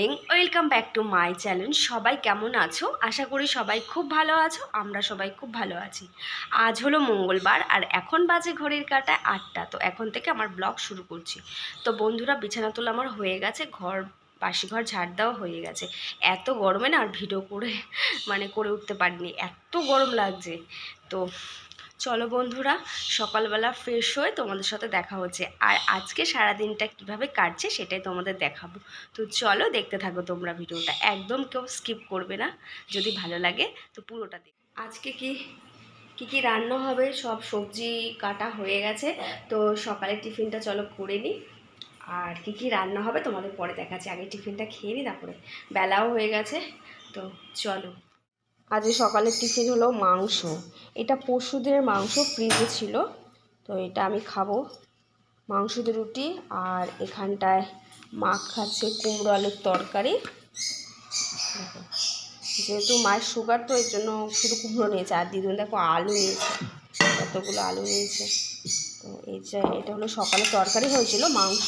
Morning welcome back to my channel সবাই কেমন আছো? আশা করি সবাই খুব ভালো আছো, আমরা সবাই খুব ভালো আছি। আজ হলো মঙ্গলবার আর এখন বাজে ঘড়ির কাটায় আটটা, তো এখন থেকে আমার ব্লগ শুরু করছি। তো বন্ধুরা, বিছানা তোলা আমার হয়ে গেছে, ঘর, বাসি ঘর ঝাড় দেওয়া হয়ে গেছে। এত গরমে না আর ভিডিও করে মানে করে উঠতে পারিনি, এত গরম লাগছে। তো চলো বন্ধুরা, সকালবেলা ফ্রেশ হয়ে তোমাদের সাথে দেখা হচ্ছে। আর আজকে সারা দিনটা কীভাবে কাটছে সেটাই তোমাদের দেখাবো। তো চলো দেখতে থাকো তোমরা ভিডিওটা। একদম কেউ স্কিপ করবে না, যদি ভালো লাগে তো পুরোটা দেখ। আজকে কি কি কি রান্না হবে? সব সবজি কাটা হয়ে গেছে। তো সকালে টিফিনটা চলো করে নিই। আর কি কি রান্না হবে তোমাদের পরে দেখাচ্ছি। আগে টিফিনটা খেয়ে নিই, তারপরে বেলাও হয়ে গেছে। তো চলো। আজকে সকালের টিফিন হলো মাংস। এটা পশুদের মাংস, ফ্রিজে ছিল। তো এটা আমি খাব মাংস দিয়ে রুটি আর এখানটায় মা খাচ্ছে কুমড়ো আলুর তরকারি। যেহেতু মায়ের সুগার তো এর জন্য শুধু কুমড়ো নিয়েছে আর দিদুন দেখো আলু নিয়েছে, কতগুলো আলু নিয়েছে। তো এই যে এটা হলো সকালে তরকারি হয়েছিল, মাংস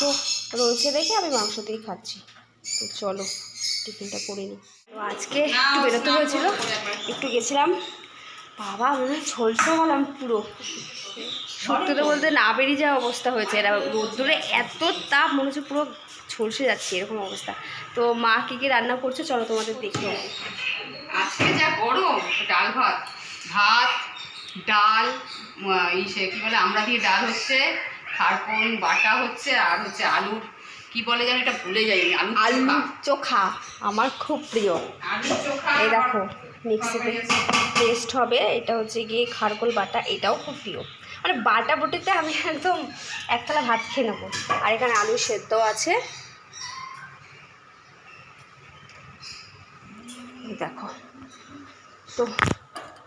রয়েছে দেখে আমি মাংস দিয়েই খাচ্ছি। তো চলো। টিফিনটা করে নিই তো আজকে একটু বেরোতে হয়েছিল একটু গেছিলাম। বাবা মনে হয় ঝলসে পুরো। সত্যি তো বলতে না বেরিয়ে যাওয়া অবস্থা হয়েছে। এরা রোদ্দুরে এত তাপ মনে হচ্ছে পুরো ঝলসে যাচ্ছে এরকম অবস্থা। তো মা কী কী রান্না করছে চলো তোমাদের দেখি আজকে যা গরম ডাল ভাত। ভাত ডাল উম, এই সে কি বলে আমরা দিয়ে ডাল হচ্ছে। খারকন বাটা হচ্ছে আর হচ্ছে আলুর কি বলে যেন এটা ভুলে যাই আলু আলু চোখা। আমার খুব প্রিয়। আলু চোখা এই দেখো মিক্সিতে টেস্ট হবে এটা হচ্ছে গিয়ে খারকোল বাটা এটাও খুব প্রিয়। মানে বাটা বুটিতে আমি একদম একতলা ভাত খেয়ে নেব। আর এখানে আলু সেদ্ধ আছে। দেখো তো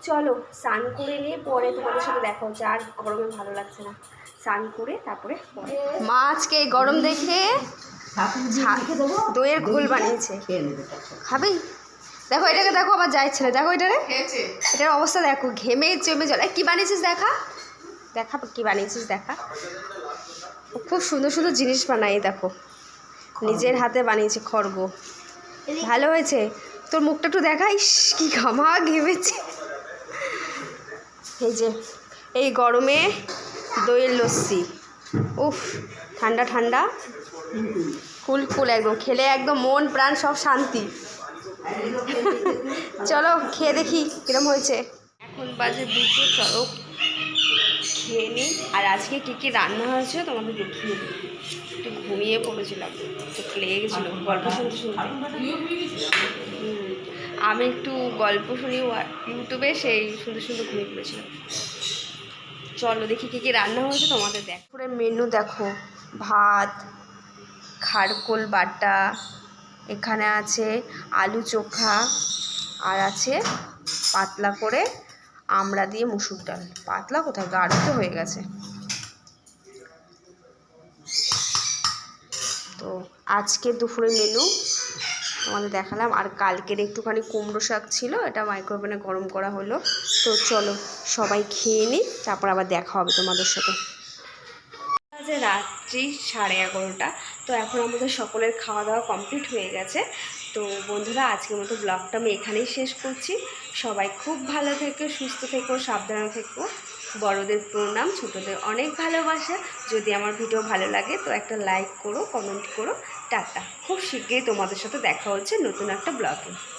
চলো স্নান করে নিয়ে পরে তোমাদের সাথে দেখা হচ্ছে। আর গরমে ভালো লাগছে না। স্নান করে তারপরে পরে। মা আজকে গরম দেখে দইয়ের ঘোল বানিয়েছে। খাবি? দেখো এটাকে দেখো আবার যাই ছেলে। দেখো এটারে এটার অবস্থা দেখো ঘেমে জমে জল কি বানিয়েছিস দেখা? দেখা কি বানিয়েছিস দেখা? ও খুব সুন্দর সুন্দর জিনিস বানাই দেখো। নিজের হাতে বানিয়েছে খড়গ। ভালো হয়েছে? তোর মুখটা একটু দেখা ইস কি ঘামা ঘেমেছে এই যে, এই গরমে দইয়ের লস্যি। উফ, ঠান্ডা ঠান্ডা। কুল কুল একদম, খেলে একদম মন, প্রাণ সব শান্তি। চলো, খেয়ে দেখি কিরম হয়েছে। এখন বাজে দুটো, চলো, খেয়ে নিই আর আজকে কী কী রান্না হয়েছে তোমাদের দেখিয়ে একটু ঘুমিয়ে পড়েছিলাম একটু লেগে গেছিল গল্প শুনতে শুনতে। আমি একটু গল্প শুনি ইউটিউবে, সেই সুন্দর সুন্দর ঘুমিয়ে পড়েছিলাম চলো দেখি কী কী রান্না হয়েছে, তোমাদের দেখ। পুরো মেনু দেখো, ভাত, খারকোল বাটা, এখানে আছে আলু চোখা, আর আছে পাতলা করে আমড়া দিয়ে মুসুর ডাল। পাতলা কোথায়? গাঢ় তো হয়ে গেছে। তো আজকে দুপুরের মেনু তোমাদের দেখালাম। আর কালকের একটুখানি কুমড়ো শাক ছিল, এটা মাইক্রোওভেনে গরম করা হলো। তো চলো, সবাই খেয়ে নিই তারপর আবার দেখা হবে তোমাদের সাথে। বাজে রাত্রি সাড়ে এগারোটা, তো এখন আমাদের সকলের খাওয়া দাওয়া কমপ্লিট হয়ে গেছে। তো বন্ধুরা, আজকের মতো ব্লগটা আমি এখানেই শেষ করছি। সবাই খুব ভালো থেকো, সুস্থ থেকো, সাবধানে থেকো। বড়দের প্রণাম, ছোটদের অনেক ভালোবাসা। যদি আমার ভিডিও ভালো লাগে তো একটা লাইক করো কমেন্ট করো। টাটা। খুব শীঘ্রই তোমাদের সাথে দেখা হচ্ছে নতুন একটা ব্লগে